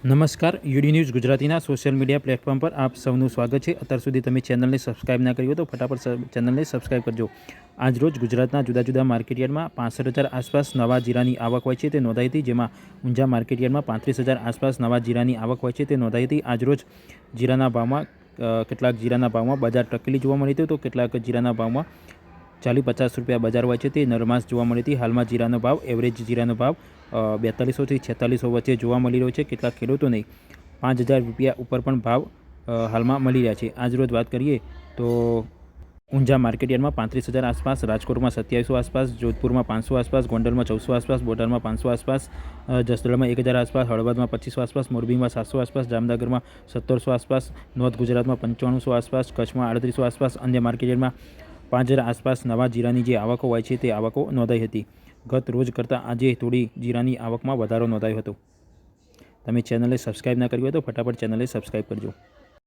નમસ્કાર, UD news ગુજરાતીના social media platform પર આપ સૌનું સ્વાગત છે. અત્યાર સુધી તમે ચેનલને સબસ્ક્રાઇબ ના કરી હોય તો ફટાફટ ચેનલને સબસ્ક્રાઇબ કરજો. આજરોજ ગુજરાતના જુદા જુદા માર્કેટયાર્ડમાં પાસઠ હજાર આસપાસ નવા જીરાની આવક હોય છે તે નોંધાઈ હતી, જેમાં ઊંઝા માર્કેટયાર્ડમાં પાંત્રીસ હજાર આસપાસ નવા જીરાની આવક હોય છે તે નોંધાઈ હતી. આજરોજ જીરાના ભાવમાં કેટલાક જીરાના ભાવમાં બજાર ટકેલી જોવા મળી હતી તો કેટલાક જીરાના ભાવમાં ચાલી પચાસ રૂપિયા બજાર હોય છે તે નરમાસ જોવા મળી હતી હાલમાં જીરાનો ભાવ એવરેજ જીરાનો ભાવ બેતાલીસોથી છેતાલીસો વચ્ચે જોવા મળી રહ્યો છે. કેટલાક ખેડૂતોને પાંચ હજાર રૂપિયા ઉપર પણ ભાવ હાલમાં મળી રહ્યા છે. આજ રોજ વાત કરીએ તો ઊંઝા માર્કેટયાર્ડમાં પાંત્રીસ હજાર આસપાસ રાજકોટમાં સત્યાવીસો આસપાસ જોધપુરમાં પાંચસો આસપાસ ગોંડલમાં ચૌદસો આસપાસ બોટાદમાં પાંચસો આસપાસ અ, જસદણમાં એક હજાર આસપાસ હળવદમાં પચીસો આસપાસ મોરબીમાં સાતસો આસપાસ જામનગરમાં સત્તરસો આસપાસ નોર્થ ગુજરાતમાં પંચાણુંસો આસપાસ કચ્છમાં આડત્રીસો આસપાસ અન્ય માર્કેટયાર્ડમાં પાંચ હજાર આસપાસ નવા જીરાની જે આવકો હોય છે તે આવકો નોંધાઈ હતી. ગત રોજ કરતાં આજે થોડી જીરાની આવકમાં વધારો નોંધાયો હતો. તમે ચેનલને સબસ્ક્રાઇબ ના કરી હોય તો ફટાફટ ચેનલને સબસ્ક્રાઇબ કરજો.